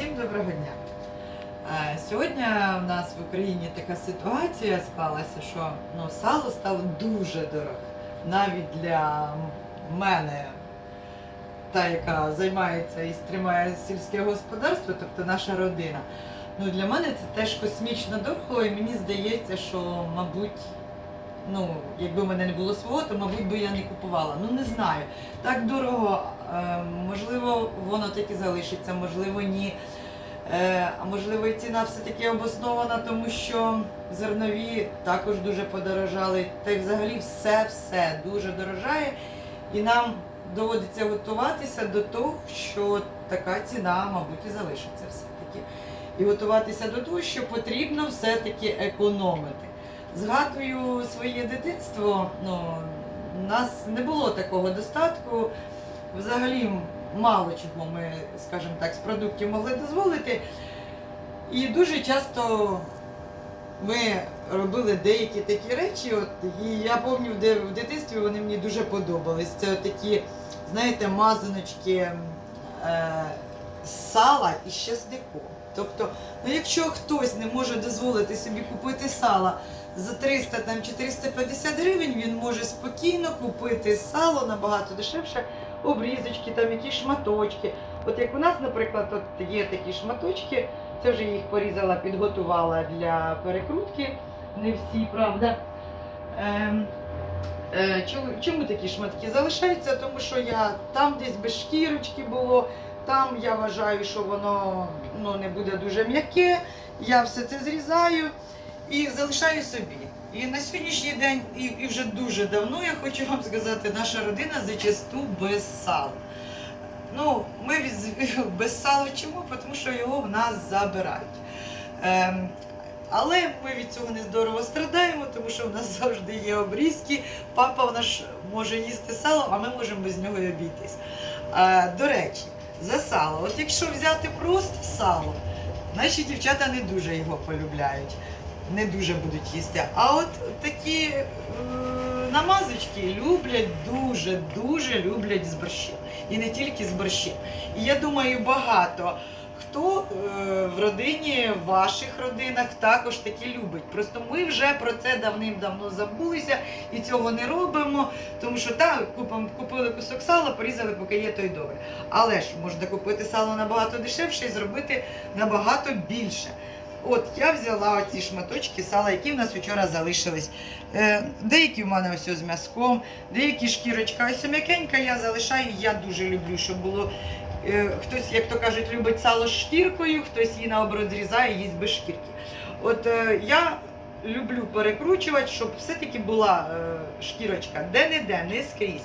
Всім доброго дня. Е, Сьогодні в нас в Україні така ситуація склалася, що ну, сало стало дуже дороге. Навіть для мене, та, яка займається і стримає сільське господарство, тобто наша родина. Ну, для мене це теж космічно дорого, і мені здається, що, мабуть, ну, якби в мене не було свого, то, мабуть, би я не купувала. Ну, не знаю. Так дорого, можливо, воно так і залишиться, можливо, ні. Е, А можливо, і ціна все-таки обоснована, тому що зернові також дуже подорожали. Та й взагалі все-все дуже дорожає. І нам доводиться готуватися до того, що така ціна, мабуть, і залишиться все-таки. І готуватися до того, що потрібно все-таки економити. Згадую своє дитинство, ну, у нас не було такого достатку. Взагалі мало чого ми, скажімо так, з продуктів могли дозволити. І дуже часто ми робили деякі такі речі. От, і я пам'ятаю, в дитинстві вони мені дуже подобались. Це такі, знаєте, мазаночки е, сала і чесником. Тобто, ну якщо хтось не може дозволити собі купити сала за 300 там, чи 350 гривень, він може спокійно купити сало набагато дешевше, обрізочки, там якісь шматочки. От як у нас, наприклад, от є такі шматочки, це вже їх порізала, підготувала для перекрутки. Не всі, правда. Ем, е, чому, чому такі шматки залишаються? Тому що я там десь без шкірочки було, там я вважаю, що воно ну, не буде дуже м'яке. Я все це зрізаю і залишаю собі. І на сьогоднішній день, і, вже дуже давно, я хочу вам сказати, наша родина зачасту без сала. Ну, ми від, без сала чому? Тому що його в нас забирають. Ем, але ми від цього не здорово страдаємо, тому що в нас завжди є обрізки. Папа в наш може їсти сало, а ми можемо без нього й обійтись. Е, до речі, за сало. От якщо взяти просто сало, наші дівчата не дуже його полюбляють, не дуже будуть їсти. А от такі е, намазочки люблять дуже, дуже люблять з борщем. І не тільки з борщем. І я думаю, багато хто е, в родині, в ваших родинах також такі любить. Просто ми вже про це давним-давно забулися і цього не робимо, тому що так, купом, купили кусок сала, порізали, поки є, то й добре. Але ж можна купити сало набагато дешевше і зробити набагато більше. От я взяла ці шматочки сала, які в нас вчора залишились. Е, деякі в мене ось з м'язком, деякі шкірочка. Ось м'якенька я залишаю. Я дуже люблю, щоб було. е, Хтось, як то кажуть, любить сало з шкіркою, хтось її наоборот зрізає, їсть без шкірки. От е, я люблю перекручувати, щоб все-таки була шкірочка де-не-де, не скрізь.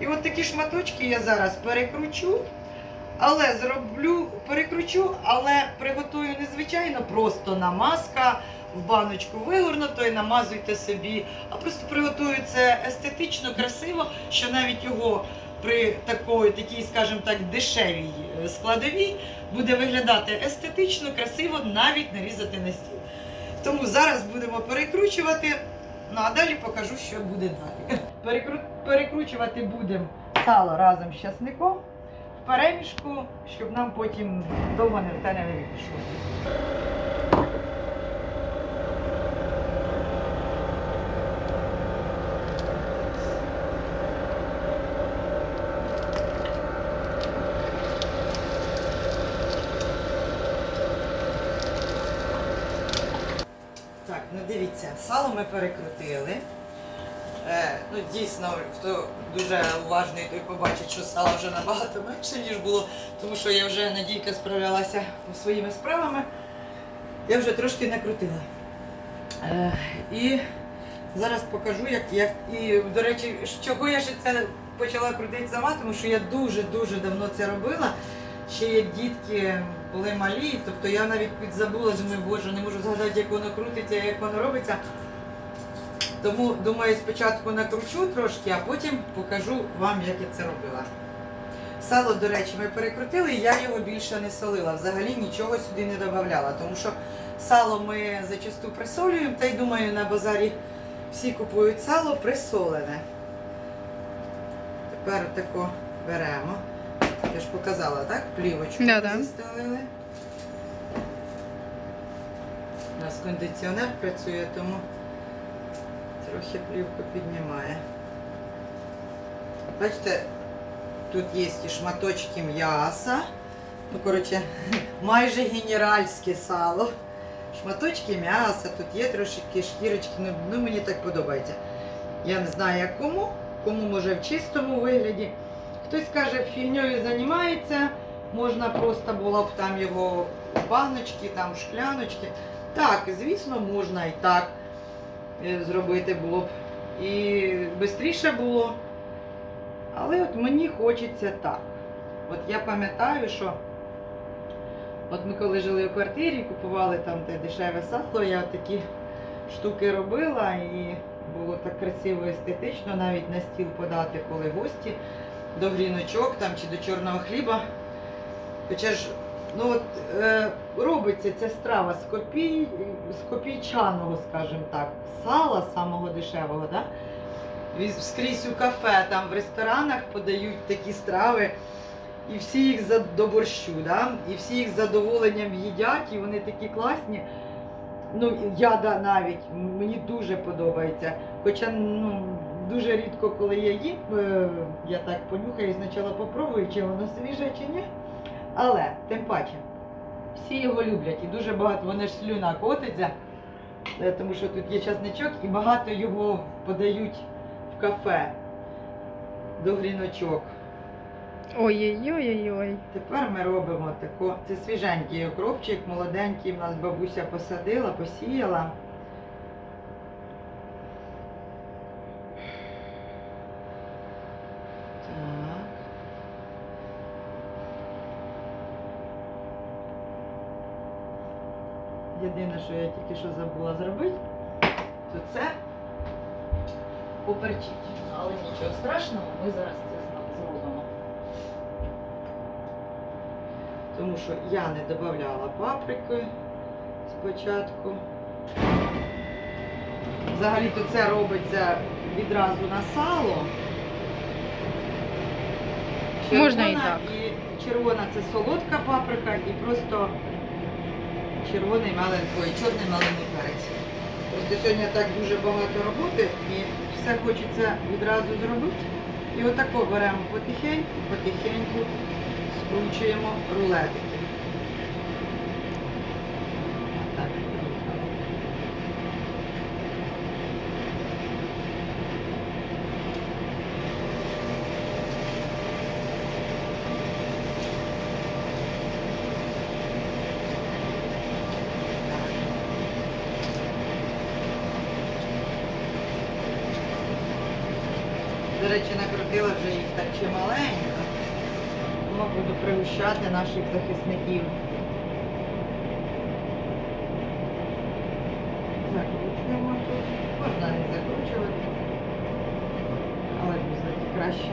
І от такі шматочки я зараз перекручу. Але зроблю, перекручу, але приготую незвичайно просто намазка в баночку вигорнуто і намазуйте собі. А просто приготую це естетично, красиво, що навіть його при такої, такій, скажімо так, дешевій е, складовій буде виглядати естетично, красиво, навіть нарізати на стіл. Тому зараз будемо перекручувати. Ну а далі покажу, що буде далі. Перекру... Перекручувати будемо сало разом з часником перемішку, щоб нам потім довго не те не випішувати. Так, ну дивіться, сало ми перекрутили. Ну, дійсно, хто дуже уважний, той побачить, що сало вже набагато менше, ніж було, тому що я вже Надійка справлялася своїми справами. Я вже трошки накрутила. Е, і зараз покажу, як, як. І, до речі, з чого я ще це почала крутити сама, тому що я дуже-дуже давно це робила. Ще як дітки були малі, тобто я навіть підзабула, думаю, боже, не можу згадати, як воно крутиться, як воно робиться. Тому, думаю, спочатку накручу трошки, а потім покажу вам, як я це робила. Сало, до речі, ми перекрутили, я його більше не солила. Взагалі нічого сюди не додавала, тому що сало ми зачасту присолюємо, та й думаю, на базарі всі купують сало присолене. Тепер тако беремо. Я ж показала, так? Плівочку да -да. застелили. У нас кондиціонер працює, тому трохи плівку піднімає. Бачите, тут є і шматочки м'яса. Ну, коротше, майже генеральське сало. Шматочки м'яса, тут є трошки шкірочки, ну, ну мені так подобається. Я не знаю, як кому, кому може в чистому вигляді. Хтось каже, фігньою займається, можна просто було б там його баночки, там шкляночки. Так, звісно, можна і так зробити було б. І швидше було. Але от мені хочеться так. От я пам'ятаю, що от ми коли жили в квартирі, купували там те дешеве сало, я такі штуки робила і було так красиво естетично, навіть на стіл подати, коли гості до гріночок там чи до чорного хліба. Хоча ж ну от, е, робиться ця страва з, копій, з копійчаного, скажімо так, сала самого дешевого. Да? Скрізь у кафе, там в ресторанах подають такі страви, і всі їх за до борщу, да? і всі їх з задоволенням їдять, і вони такі класні. Ну, я да, навіть мені дуже подобається. Хоча ну, дуже рідко, коли я їм, е, я так понюхаю, спочатку попробую, чи воно свіже, чи ні. Але тим паче, всі його люблять і дуже багато, вони ж слюна котиться, е, тому що тут є часничок і багато його подають в кафе до гріночок. Ой-ой-ой-ой. Тепер ми робимо тако. Це свіженький окропчик, молоденький. У нас бабуся посадила, посіяла. Так. Єдине, що я тільки що забула зробити, то це поперчить. Але нічого страшного, ми зараз це зробимо тому що я не додавала паприки спочатку. Взагалі-то це робиться відразу на сало. Можна і так. І червона це солодка паприка і просто червоний маленький, чорний маленький перець. Просто сьогодні так дуже багато роботи і все хочеться відразу зробити. І отако беремо потихеньку, потихеньку скручуємо рулетики. Так, поїхали. До речі, накрутила вже їх так чималенько. Тому буду пригощати наших захисників. Закручуємо тут. Можна не закручувати. Але знаєте, краще.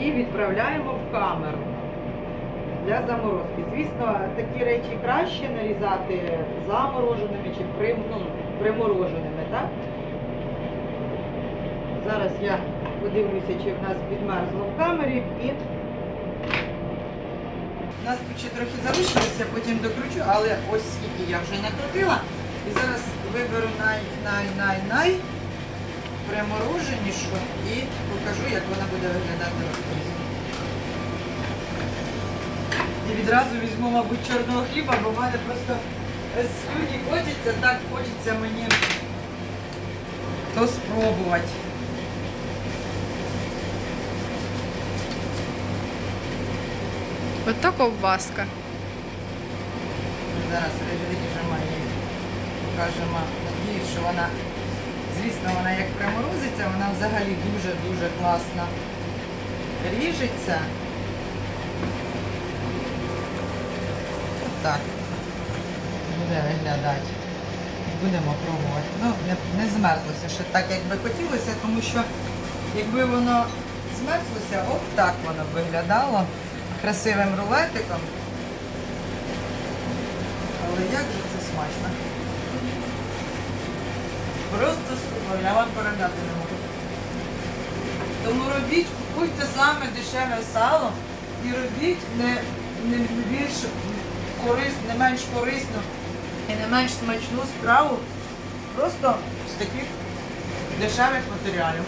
І відправляємо в камеру для заморозки. Звісно, такі речі краще нарізати замороженими чи ну, примороженими, так? Зараз я подивлюся, чи в нас підмерзло в камері і. У нас тут ще трохи залишилося, потім докручу, але ось скільки я вже накрутила. І зараз виберу най-най-най-най примороженішу і покажу, як вона буде виглядати. І відразу візьму, мабуть, чорного хліба, бо в мене просто слюні котяться, так хочеться мені то спробувати. Ото ковбаска. Зараз її, покажемо їй, що вона, звісно, вона як приморозиться, вона взагалі дуже-дуже класно ріжеться. Отак буде виглядати. Будемо пробувати. Ну, не, не змерзлося ще так, як би хотілося, тому що якби воно змерзлося, от так воно виглядало красивим рулетиком. Але як же це смачно. Просто супер, я вам передати не можу. Тому робіть, купуйте саме дешеве сало і робіть не, не більше корисну, не менш корисну і не менш смачну справу просто з таких дешевих матеріалів.